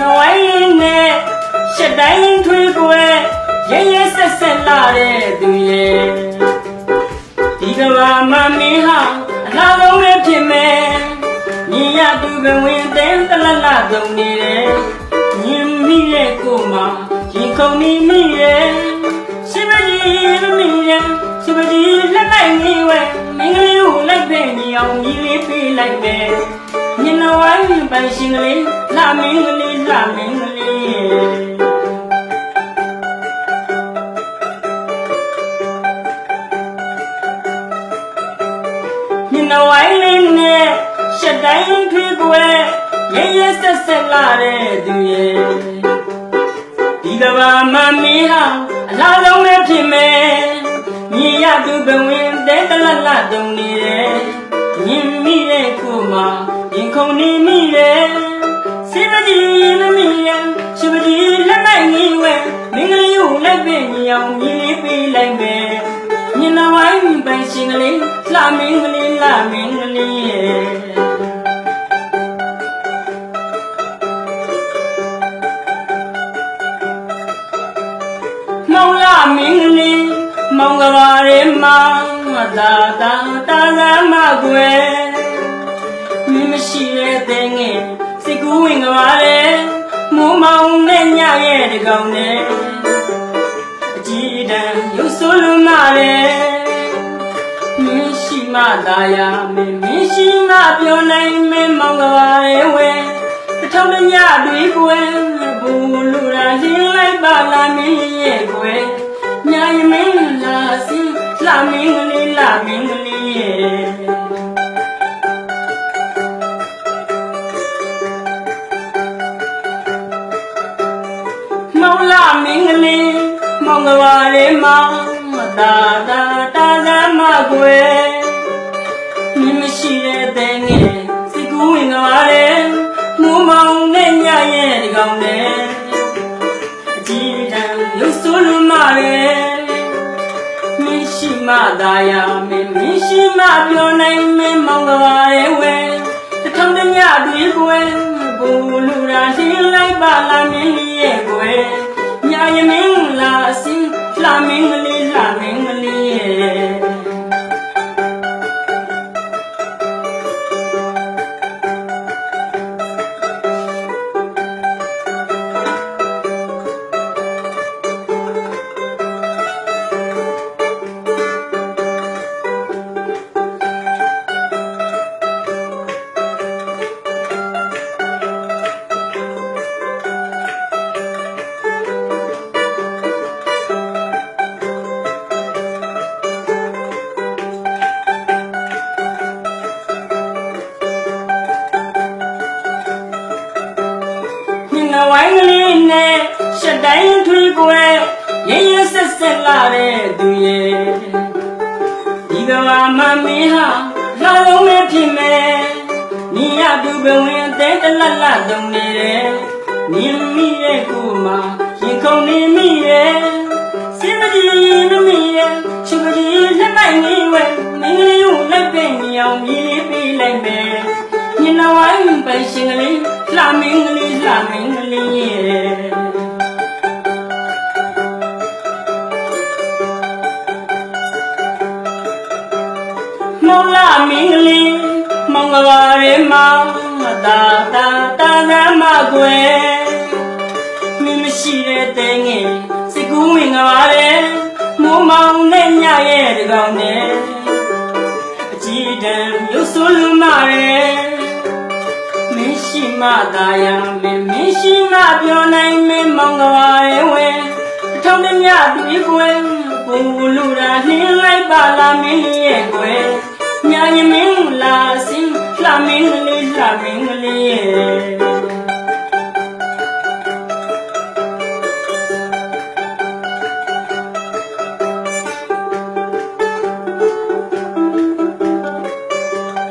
နဝိုင်းရင်းနဲ့ရှက်တိုင်းထွေးကွယ်ရဲရဲဆက်ဆက်လာတဲ့သူရဲ့ဒီကဘာမမင်းဟာအလားဆုံးပဲဖြစ်မယ်ညီရသူကဝင်တဲ့တလလတုံနေတယ်ညီမိရဲ့ကိုမရင်ခုန်နေမိရဲ့ရှင်မကြီးမိရဲ့ရှင်မကြီးလက်လိုက်နေဝဲမင်းကလေးကိုလိုက်ပဲညီအောင်ညီလေးပေးလိုက်ပဲ ညနဝိုင်းပိုင်ရှင်ကလေးလာမင်းကလေးလာမင်းကလေးညနဝိုင်းလေးနဲ့ရှက်တိုင်းထွေးကွယ်ရဲရဲဆက်ဆက်လာတဲ့သူရဲ့ဒီကဘာမမင်းဟာအလားဆုံးပဲဖြစ်မယ်ညီရသူဘဝင်တဲ့တလလတုံနေတယ် ညီမိတဲ့ကိုမရင်ခုန်နေမိရဲ့စိမကြီးမမိရဲ့ရှိမကြီးလက်နိုင်ကြီးဝဲမင်းကလေးကိုလက်ပင်ညီအောင်ညီလေးပေးလိုက်မယ်ညနဝိုင်းပိုင်ရှင်ကလေးလှမင်းကလေးလှမင်းကလေးရဲ့မောင်လှမင်းကလေးမောင်ကဘာရဲမော င်တာတာတာသာမကွယ်မင်းမရှိတဲ့တဲ့ငယ်စိတ်ကူးဝင်ကဘာရဲမိုးမောင်နဲ့ညရဲ့တကောင်နဲ့အကြည်တန်ရုပ်ဆိုးလုံးမတဲ့မင်းရှိမှသာယာမင်းမင်းရှိမှပြောနိုင်မင်းမောင်ကပါရဲ့ဝဲတစ်ထောင်တစ်ညတွေကွယ်ဘူးလူရာရင်းလိုက်ပါလားမင်းရဲ့ကွယ်ညာယမင်းလာစင် လာမင်းကလေးလာမင်းကလေးရဲ့မောင်လာမင်းကလေးမောင်ကဘာလေးမောင်မတာတာတာသမကွယ်မင်းမရှိတဲ့တဲ့ငယ်စိတ်ကူးဝင်ကဘာလေးမူမောင်နဲ့ မှသာယာမင်းမင်းရှိမှပြောနိုင်မင်းမောင်ကဘာရဲ့ဝဲတစ်ထောင်တစ်ညတွေကွယ်ဘူလူရာရှင်းလိုက်ပါလားမင်းရဲ့ကွယ်ညာယမင်းလာစင်လာမင်း ဝိုင်းကလေးနဲ့ရှက်တိုင်းထွေးကွယ်ရရဆက်ဆက်လာတဲ့သူရဲ့ဒီကဘာမမင်းဟာလာလုံးနဲ့ဖြစ်မယ်ညီရသူဘဝင်အသေးတလတ်လတ်တုံနေတယ်မြင်မိရဲ့ကိုမရင်ခုန်နေမိရဲ့စင်မကြီးမမိရဲ့ချစ်မကြီးလက်နိုင်နေဝဲမင်းကလေးကိုလက်ပင်မြောင်မြည်လေးပေးလိုက်မယ်ညနဝိုင်းပိုင်ရှင်ကလေး လှမင်းကလေးလှမင်းကလေးရဲ့မောင်လာမင်းကလေးမောင်ကဘာရဲမောင်မတာတာတာသမကွယ်မင်းမရှိတဲ့တဲ့ငယ်စိတ်ကူးဝင်ကဘာရဲမိုးမောင်နဲ့ညရဲ့တကောင်နဲ့အကြည့်တန်ရုပ်ဆိုးလုံးမရဲမင်း ရှိမှသာယာမင်းမင်းရှိမှပြောနိုင်မင်းမောင်ကပါရဲ့ဝဲတစ်ထောင်တစ်ညတွေ့ကွယ်ဘူလူရာနှင်းလိုက်ပါလားမင်း